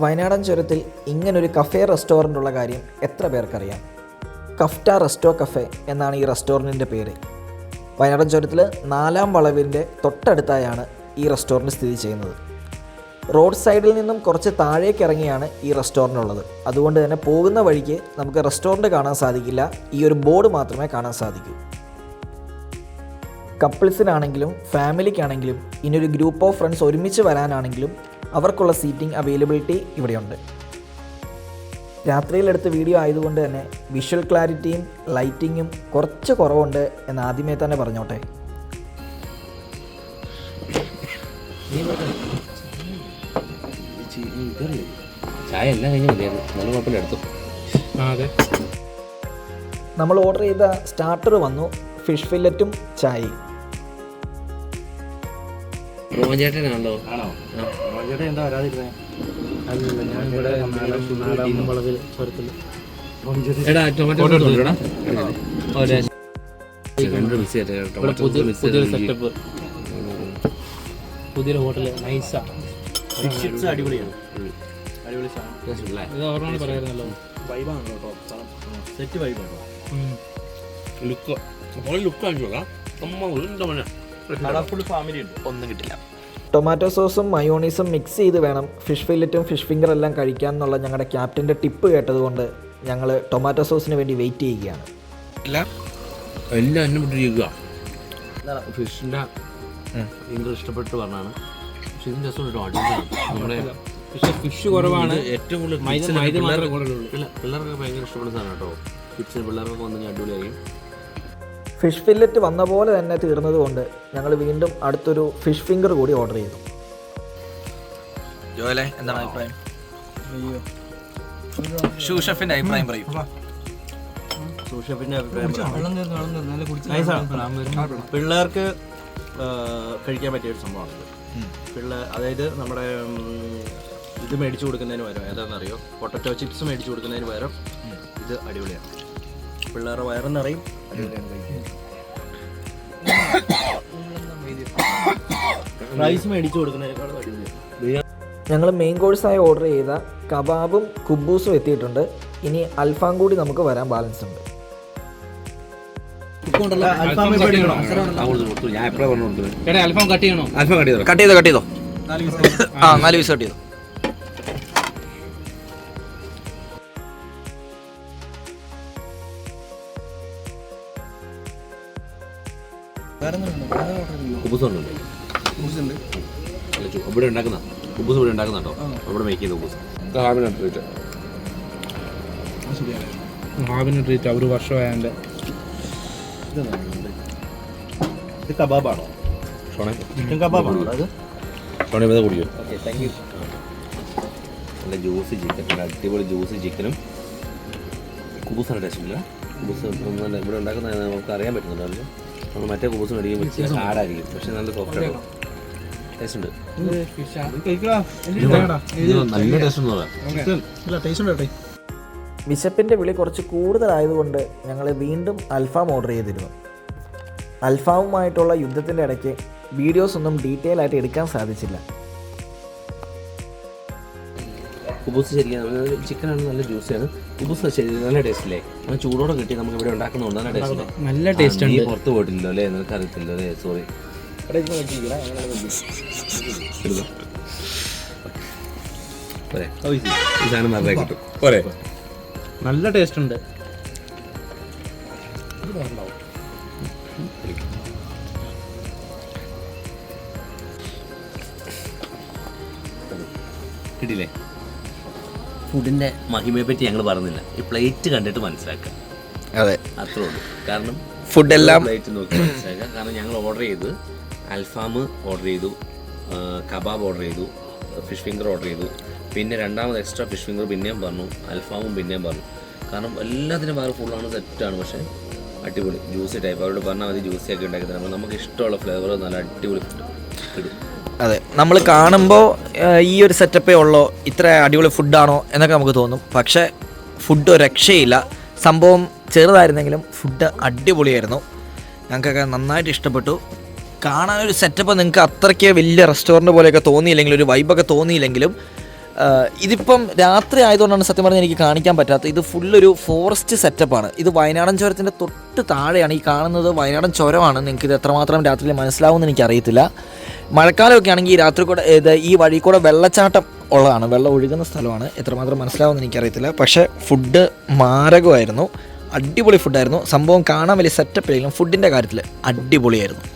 വയനാടൻ ചുരത്തിൽ ഇങ്ങനൊരു കഫേ റെസ്റ്റോറന്റ് ഉള്ള കാര്യം എത്ര പേർക്കറിയാം? കഫ്റ്റ റെസ്റ്റോ കഫേ എന്നാണ് ഈ റെസ്റ്റോറന്റിന്റെ പേര്. വയനാടൻ ചുരത്തിൽ നാലാം വളവിന്റെ തൊട്ടടുത്തായാണ് ഈ റെസ്റ്റോറന്റ് സ്ഥിതി ചെയ്യുന്നത്. റോഡ് സൈഡിൽ നിന്നും കുറച്ച് താഴേക്ക് ഇറങ്ങിയാണ് ഈ റെസ്റ്റോറന്റ് ഉള്ളത് അതുകൊണ്ട് തന്നെ പോകുന്ന വഴിക്ക് നമുക്ക് റെസ്റ്റോറന്റ് കാണാൻ സാധിക്കില്ല. ഈ ഒരു ബോർഡ് മാത്രമേ കാണാൻ സാധിക്കൂ. കപ്പിൾസിനാണെങ്കിലും ഫാമിലിക്കാണെങ്കിലും ഇനി ഒരു ഗ്രൂപ്പ് ഓഫ് ഫ്രണ്ട്സ് ഒരുമിച്ച് വരാനാണെങ്കിലും അവർക്കുള്ള സീറ്റിംഗ് അവൈലബിലിറ്റി ഇവിടെയുണ്ട്. രാത്രിയിലെടുത്ത വീഡിയോ ആയതുകൊണ്ട് തന്നെ വിഷ്വൽ ക്ലാരിറ്റിയും ലൈറ്റിങ്ങും കുറച്ച് കുറവുണ്ട് എന്ന് ആദ്യമേ തന്നെ പറഞ്ഞോട്ടെ. ചായ എല്ലാം കഴിഞ്ഞ് മതിയായിരുന്നു നല്ല കുഴപ്പമില്ല എടുത്തു. ആ അതെ. നമ്മൾ ഓർഡർ ചെയ്ത സ്റ്റാർട്ടർ വന്നു ഫിഷ് ഫില്ലറ്റും ചായയും. റോമചേട്ടനാണല്ലോ ആണോ? ചേട്ടാ എന്താ വരാതിരുന്നേ? എടാ ടൊമാറ്റോ പുതിയൊരു സെറ്റപ്പ് പുതിയൊരു ഹോട്ടൽ നൈസാ. അടിപൊളിയാണ്. അടിപൊളി സാധനം. ഇത് ഓർമ്മ പറയായിരുന്നല്ലോ. വൈബാണ് കേട്ടോ സെറ്റ് വൈബാണ് ലുക്ക് ലുക്ക് നോക്കാം. അമ്മ മന? കളർഫുൾ ഫാമിലി ഉണ്ട്. ഒന്നും കിട്ടില്ല. ടൊമാറ്റോ സോസും മയോണീസും മിക്സ് ചെയ്ത് വേണം. ഫിഷ് ഫില്ലറ്റും ഫിഷ് ഫിംഗർ എല്ലാം കഴിക്കാൻ എന്നുള്ള ഞങ്ങളുടെ ക്യാപ്റ്റന്റെ ടിപ്പ് കേട്ടതുകൊണ്ട് ഞങ്ങൾ ടൊമാറ്റോ സോസിന് വേണ്ടി വെയിറ്റ് ചെയ്യുകയാണ്. എല്ലാം എന്നെ വിട്ടിരിക്കുക ഫിഷിന്റെ ഭയങ്കര ഇഷ്ടപ്പെട്ട് പറഞ്ഞാണ് പക്ഷെ ഇതിന്റെ രസം കേട്ടോ അടിപൊളിയാണ് നമ്മുടെ പക്ഷെ ഫിഷ് കുറവാണ്. ഏറ്റവും കൂടുതൽ പിള്ളേർക്ക് ഭയങ്കര ഇഷ്ടപ്പെടുന്ന സാധനം കേട്ടോ. കിഡ്സിന് പിള്ളേർക്കൊക്കെ വന്നു അടിപൊളിയായി. ഫിഷ് ഫില്ലറ്റ് വന്ന പോലെ തന്നെ തീർന്നതുകൊണ്ട് ഞങ്ങൾ വീണ്ടും അടുത്തൊരു ഫിഷ് ഫിംഗർ കൂടി ഓർഡർ ചെയ്തു. ജോലെ എന്താണ് അഭിപ്രായം? ഷൂ ഷെഫിന്റെ അഭിപ്രായം പറയും. സൂഷഫിന്റെ പിള്ളേർക്ക് കഴിക്കാൻ പറ്റിയ ഒരു സംഭവമാണ് പിള്ളേർ അതായത് നമ്മുടെ ഇത് മേടിച്ചു കൊടുക്കുന്നതിന് പകരം ഏതാണെന്നറിയോ? പൊട്ടറ്റോ ചിപ്സ് മേടിച്ചു കൊടുക്കുന്നതിന് പകരം ഇത് അടിപൊളിയാണ്. പിള്ളേരുടെ വയറും നിറയും. അടിപൊളിയാണ് കഴിക്കാൻ റൈസ് മേടിച്ചു കൊടുക്കുന്നതിനേക്കാളും ഞങ്ങൾ മെയിൻ കോഴ്സായി ഓർഡർ ചെയ്ത കബാബും കുബൂസും എത്തിയിട്ടുണ്ട്. ഇനി അൽഫാം കൂടി നമുക്ക് വരാൻ ബാലൻസ് ഉണ്ട്. അൽഫാം കട്ട് ചെയ്തോ കട്ട് ചെയ്തോ? ആ നാല് പീസ് കട്ട് ചെയ്തോ? ഇവിടെ ഉണ്ടാക്കുന്ന. കുബൂസ് ഇവിടെ ഉണ്ടാക്കുന്ന കേട്ടോ. ഇവിടെ മേക്ക് ചെയ്ത കുബൂസ്. ഹാവിന് ട്രീറ്റ് ഒരു വർഷമായതിന്റെ ഇത് കബാബാണോ? ഷോണേ? ചിക്കൻ കബാബാണോ അത്? ഷോണേ വെറുതെ കുടിയോ ഓക്കെ താങ്ക് യു നല്ല ജ്യൂസ് ചിക്കൻ നല്ല അടിപൊളി ജ്യൂസ് ചിക്കനും കുബൂസാണ് ടേസ്റ്റ് ഇല്ല കുബൂസ് ഇവിടെ ഉണ്ടാക്കുന്ന നമുക്ക് അറിയാൻ പറ്റുന്നുണ്ട്. നമ്മൾ മറ്റേ കുബൂസ് മേടിക്കുമ്പോൾ ഹാർഡായിരിക്കും പക്ഷെ നല്ല സോഫ്റ്റ് വിശപ്പിന്റെ ടേസ്റ്റ് ഉണ്ട്. നല്ല ടേസ്റ്റ് വിശപ്പിന്റെ വിളി കുറച്ച് കൂടുതലായതുകൊണ്ട് ഞങ്ങൾ വീണ്ടും അൽഫാം ഓർഡർ ചെയ്തിരുന്നു. അൽഫാമുമായിട്ടുള്ള യുദ്ധത്തിന്റെ ഇടയ്ക്ക് വീഡിയോസ് ഒന്നും ഡീറ്റെയിൽ ആയിട്ട് എടുക്കാൻ സാധിച്ചില്ല. കുബൂസ് ശരിക്കും ചിക്കനാണ് നല്ല ജ്യൂസിയാണ് കുബൂസ് ശരിക്കും നല്ല ടേസ്റ്റ് അല്ലേ നമ്മൾ ചൂടോടെ കിട്ടി നമുക്ക് ഇവിടെ ഉണ്ടാക്കുന്നുണ്ട് നല്ല ടേസ്റ്റ് നല്ല ടേസ്റ്റ് ഉണ്ട്. പുറത്ത് പോയിട്ടില്ലോ അല്ലേ? നിനക്ക് അറിയത്തില്ലോ അല്ലേ സോറി ഈ സാധനം നല്ല കിട്ടും. പോരെ. നല്ല ടേസ്റ്റ് ഉണ്ട്? കിട്ടിയില്ലേ? ഫുഡിന്റെ മഹിമയെ പറ്റി ഞങ്ങൾ പറഞ്ഞില്ല. ഈ പ്ലേറ്റ് കണ്ടിട്ട് മനസ്സിലാക്കുക. അതെ. അത്രേ ഉള്ളൂ. കാരണം ഫുഡ് എല്ലാം പ്ലേറ്റ് നോക്കി മനസ്സിലാക്കുക. കാരണം ഞങ്ങൾ ഓർഡർ ചെയ്ത് അൽഫാം ഓർഡർ ചെയ്തു കബാബ് ഓർഡർ ചെയ്തു ഫിഷ് ഫിംഗർ ഓർഡർ ചെയ്തു. പിന്നെ രണ്ടാമത് എക്സ്ട്രാ ഫിഷ് ഫിംഗർ പിന്നെയും പറഞ്ഞു അൽഫാമും പിന്നെയും പറഞ്ഞു. കാരണം എല്ലാത്തിനും വേറെ ഫുള്ളാണ് സെറ്റാണ് പക്ഷേ അടിപൊളി ജ്യൂസി ടൈപ്പ് അവരോട് പറഞ്ഞാൽ മതി ജ്യൂസി ഒക്കെ ഉണ്ടാക്കി തരാം നമുക്ക് ഇഷ്ടമുള്ള ഫ്ലേവർ നല്ല അടിപൊളി കിട്ടും. അതെ നമ്മൾ കാണുമ്പോൾ ഈ ഒരു സെറ്റപ്പേ ഉള്ളോ ഇത്ര അടിപൊളി ഫുഡാണോ എന്നൊക്കെ നമുക്ക് തോന്നും. പക്ഷേ ഫുഡ് രക്ഷയില്ല. സംഭവം ചെറുതായിരുന്നെങ്കിലും ഫുഡ് അടിപൊളിയായിരുന്നു. ഞങ്ങൾക്കൊക്കെ നന്നായിട്ട് ഇഷ്ടപ്പെട്ടു. കാണാനൊരു സെറ്റപ്പ് നിങ്ങൾക്ക് അത്രയ്ക്ക് വലിയ റെസ്റ്റോറന്റ് പോലെയൊക്കെ തോന്നിയില്ലെങ്കിലും ഒരു വൈബൊക്കെ തോന്നിയില്ലെങ്കിലും ഇതിപ്പം രാത്രി ആയതുകൊണ്ടാണ് സത്യം പറഞ്ഞാൽ എനിക്ക് കാണിക്കാൻ പറ്റാത്തത്. ഇത് ഫുള്ളൊരു ഫോറസ്റ്റ് സെറ്റപ്പാണ് ഇത് വയനാടൻ ചുരത്തിന്റെ തൊട്ട് താഴെയാണ്. ഈ കാണുന്നത് വയനാടൻ ചുരമാണ്. നിങ്ങൾക്ക് ഇത് എത്രമാത്രം രാത്രിയിൽ മനസ്സിലാവുമെന്ന് എനിക്കറിയത്തില്ല. മഴക്കാലമൊക്കെ ആണെങ്കിൽ ഈ രാത്രി കൂടെ ഇത് ഈ വഴി കൂടെ വെള്ളച്ചാട്ടം ഉള്ളതാണ്. വെള്ളം ഒഴുകുന്ന സ്ഥലമാണ്. എത്രമാത്രം മനസ്സിലാവുമെന്ന് എനിക്കറിയത്തില്ല. പക്ഷേ ഫുഡ് മാരകമായിരുന്നു. അടിപൊളി ഫുഡായിരുന്നു സംഭവം കാണാൻ വലിയ സെറ്റപ്പ് ആയിരുന്നു ഫുഡിന്റെ കാര്യത്തിൽ അടിപൊളിയായിരുന്നു.